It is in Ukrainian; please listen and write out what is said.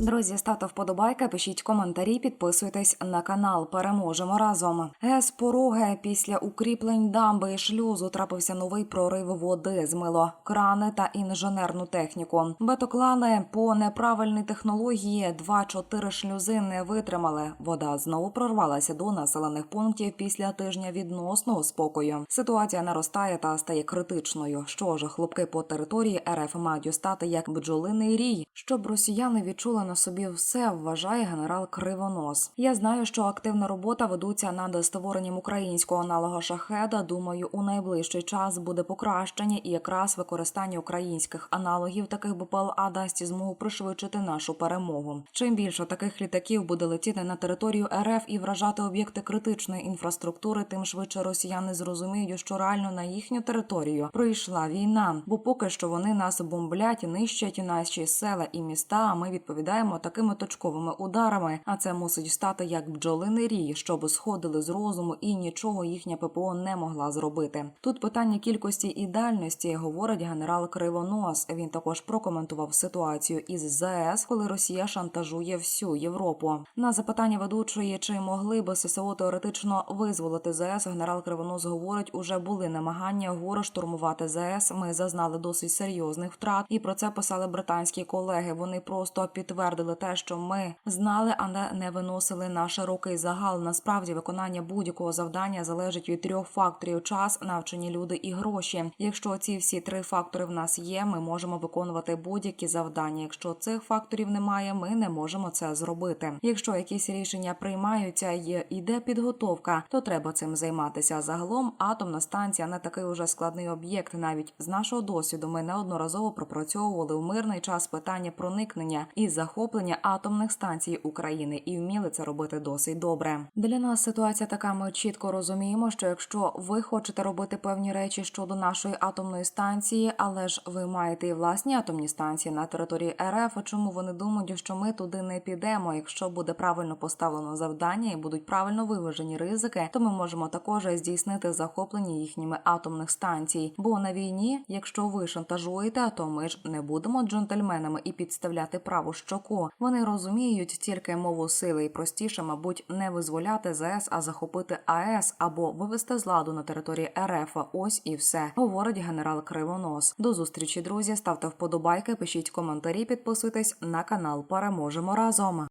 Друзі, ставте вподобайки, пишіть коментарі, підписуйтесь на канал. Переможемо разом. ГЕС Пороге після укріплень дамби і шлюзу трапився новий прорив води. Змило крани та інженерну техніку. Бетоклани по неправильній технології 2-4 шлюзи не витримали. Вода знову прорвалася до населених пунктів після тижня відносного спокою. Ситуація наростає та стає критичною. Що ж, хлопки по території РФ мають стати як бджолиний рій, щоб росіяни відчули на собі все, вважає генерал Кривонос. Я знаю, що активна робота ведуться над створенням українського аналога шахеда. Думаю, у найближчий час буде покращення, і якраз використання українських аналогів таких БПЛА дасть змогу пришвидшити нашу перемогу. Чим більше таких літаків буде летіти на територію РФ і вражати об'єкти критичної інфраструктури, тим швидше росіяни зрозуміють, що реально на їхню територію прийшла війна. Бо поки що вони нас бомблять, нищать наші села і міста. А ми відповідаємо такими точковими ударами. А це мусить стати як бджолиний рій, щоб сходили з розуму, і нічого їхня ППО не могла зробити. Тут питання кількості і дальності, говорить генерал Кривонос. Він також прокоментував ситуацію із ЗАЕС, коли Росія шантажує всю Європу. На запитання ведучої, чи могли би ССО теоретично визволити ЗАЕС, генерал Кривонос говорить, уже були намагання горе штурмувати ЗАЕС. Ми зазнали досить серйозних втрат, і про це писали британські колеги. Вони просто підтвердили те, що ми знали, а не, виносили на широкий загал. Насправді виконання будь-якого завдання залежить від трьох факторів: час, навчені люди і гроші. Якщо ці всі три фактори в нас є, ми можемо виконувати будь-які завдання. Якщо цих факторів немає, ми не можемо це зробити. Якщо якісь рішення приймаються і йде підготовка, то треба цим займатися. Загалом атомна станція не такий уже складний об'єкт. Навіть з нашого досвіду ми неодноразово пропрацьовували в мирний час питання проникнення і захоплення атомних станцій України і вміли це робити досить добре. Для нас ситуація така. Ми чітко розуміємо, що якщо ви хочете робити певні речі щодо нашої атомної станції, але ж ви маєте і власні атомні станції на території РФ. Чому вони думають, що ми туди не підемо? Якщо буде правильно поставлено завдання і будуть правильно виважені ризики, то ми можемо також здійснити захоплення їхніми атомних станцій. Бо на війні, якщо ви шантажуєте, то ми ж не будемо джентльменами і підставляти праву щоку. Вони розуміють тільки мову сили і простіше, мабуть, не визволяти ЗС, а захопити АЕС або вивести з ладу на території РФ. Ось і все, говорить генерал Кривонос. До зустрічі, друзі. Ставте вподобайки, пишіть коментарі, підписуйтесь на канал. Переможемо разом.